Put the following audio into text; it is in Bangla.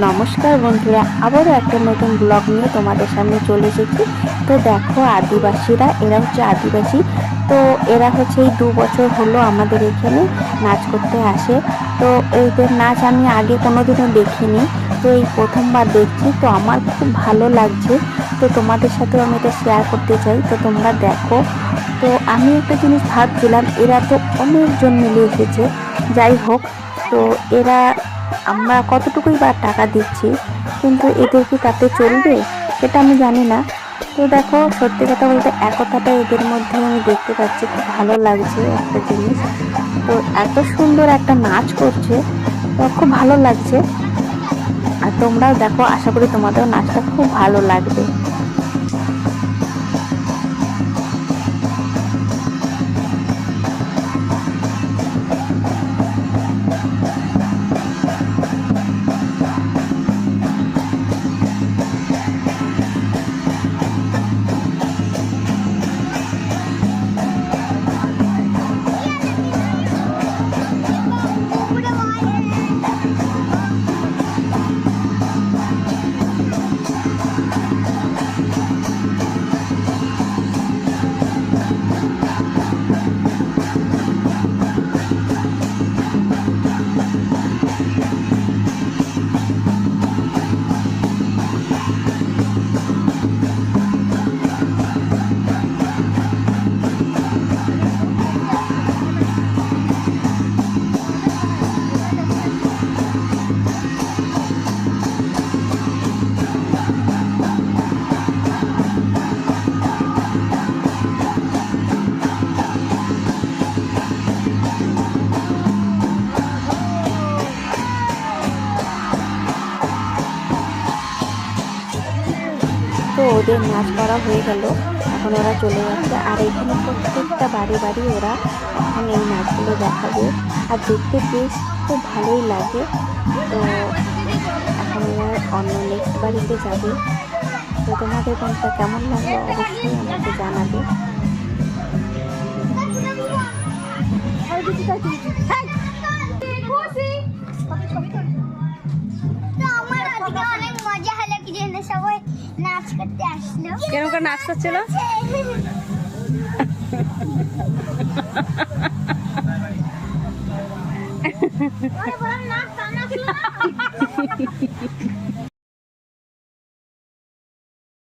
নমস্কার বন্ধুরা, আবারও একটা নতুন ব্লগ নিয়ে তোমাদের সামনে চলে এসেছি। তো দেখো, আদিবাসীরা এরা হচ্ছে আদিবাসী। তো এরা হচ্ছে এই দু বছর হলো আমাদের এখানে নাচ করতে আসে। তো এদের নাচ আমি আগে কোনোদিনও দেখিনি। তো এই প্রথমবার দেখছি, তো আমার খুব ভালো লাগছে। তো তোমাদের সাথেও আমি এটা শেয়ার করতে চাই। তো তোমরা দেখো, তো আমি একটা জিনিস ভাবছিলাম, এরা তো অনেকজন মিলে এসেছে। যাই হোক, তো এরা আমরা কতটুকুই বা টাকা দিচ্ছি, কিন্তু এদের কি তাতে চলবে, সেটা আমি জানি না। তো দেখো, সত্যি কথা বলতে একতাটা এদের মধ্যে আমি দেখতে পাচ্ছি, খুব ভালো লাগছে একটা জিনিস। তো এত সুন্দর একটা নাচ করছে, তো খুব ভালো লাগছে। আর তোমরাও দেখো, আশা করি তোমাদেরও নাচটা খুব ভালো লাগবে। তো ওদের নাচ করা হয়ে গেল। এখন ওরা চলে যাচ্ছে। আর এখানে প্রত্যেকটা বাড়ি বাড়ি ওরা এখন এই নাচগুলো দেখাবে। আর দেখতে বেশ খুব ভালোই লাগে। তো এখন ওরা অন্য নেক্সট বাড়িতে যাবে। তো তোমাদের কোনটা কেমন লাগল অবশ্যই আমাকে জানাবে। নাচ করতে আসলো। কেন করে নাচ করছিল? ওরে